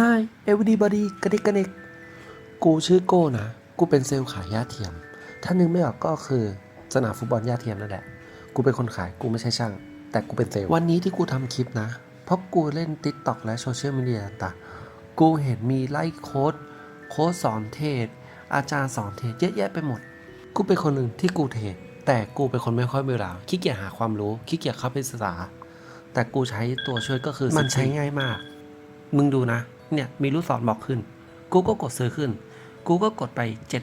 Hi everybody กระดิกกระดิกกูชื่อโก้นะ กูเป็นเซลล์ขายหญ้าเทียม ถ้านึกไม่ออกก็คือสนามฟุตบอลหญ้าเทียมนั่นแหละ กูเป็นคนขาย กูไม่ใช่ช่าง แต่กูเป็นเซลล์ วันนี้ที่กูทำคลิปนะ เพราะกูเล่น t ิ k t o k และโซเชียลมีเดียต่างๆ กูเห็นมีไล่โค้ด โค้ดสอนเทรดอาจารย์สอนเทรดเยอะแยะไปหมด กูเป็นคนหนึ่งที่กูเทรดแต่กูเป็นคนไม่ค่อยมีเวลา ขี้เกียจหาความรู้ ขี้เกียจเข้าไปศึกษา แต่กูใช้ตัวช่วยก็คือ มันใช้ง่ายมาก มึงดูนะ เนี่ยมีลูกศรบอกขึ้น กูก็กดซื้อขึ้น กูก็กดไป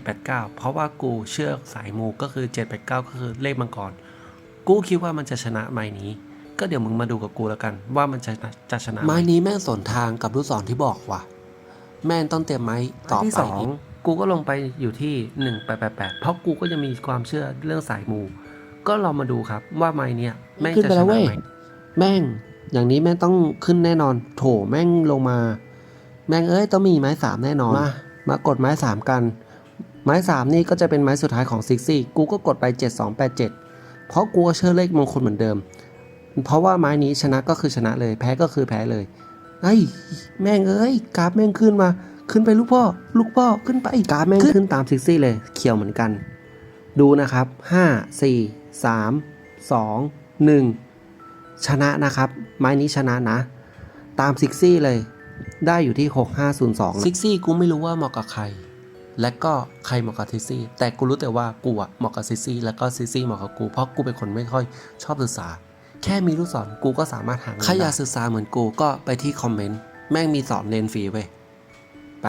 789 เพราะว่ากูเชื่อสายมูก็คือ 789 ก็คือเลขมังกร กูคิดว่ามันจะชนะไม้นี้ ก็เดี๋ยวมึงมาดูกับกูแล้วกัน ว่ามันจะจะชนะไม้นี้แม่งสนทางกับลูกศรที่บอกว่ะ แม่งต้องเตรียมไม้ต่อไปที่สองกูก็ลงไปอยู่ที่ 1888 เพราะกูก็ยังมีความเชื่อเรื่องสายมู ก็ลองมาดูครับว่าไม้เนี้ยแม่งขึ้นจะไปชแล้วเว้นะยไหมแม่งอย่างนี้แม่งต้องขึ้นแน่นอน โถแม่งลงมา แม่งเอ้ยต้องมีไม้สามแน่นอน มามากดไม้สามกัน ไม้สามนี่ก็จะเป็นไม้สุดท้ายของซิกซี่กูก็กดไป 7287 เพราะกูก็เชื่อเลขมงคลเหมือนเดิม เพราะว่าไม้นี้ชนะก็คือชนะเลย แพ้ก็คือแพ้เลยไอ้ยแม่งเอ้ยกราฟแม่งขึ้นมา ขึ้นไปลูกพ่อ ลูกพ่อขึ้นไปกราฟแม่งขึ้นตามซิกซี่เลย เขียวเหมือนกัน ดูนะครับ 5 4 3 2 1 ชนะนะครับ ไม้นี้ชนะนะ ตามซิกซี่เลย ได้อยู่ที่ 6502ซิกซี่กูไม่รู้ว่าเหมาะกับใคร และก็ใครเหมาะกับซิกซี่ แต่กูรู้แต่ว่ากูอะเหมาะกับซิกซี่ แล้วก็ซิกซี่เหมาะกับกู เพราะกูเป็นคนไม่ค่อยชอบศึกษา แค่มีลูกศรกูก็สามารถหาเงินใครอยากศึกษาเหมือนกูก็ไปที่คอมเมนต์ แม่งมีสอนเรียนฟรีเว้ย ไป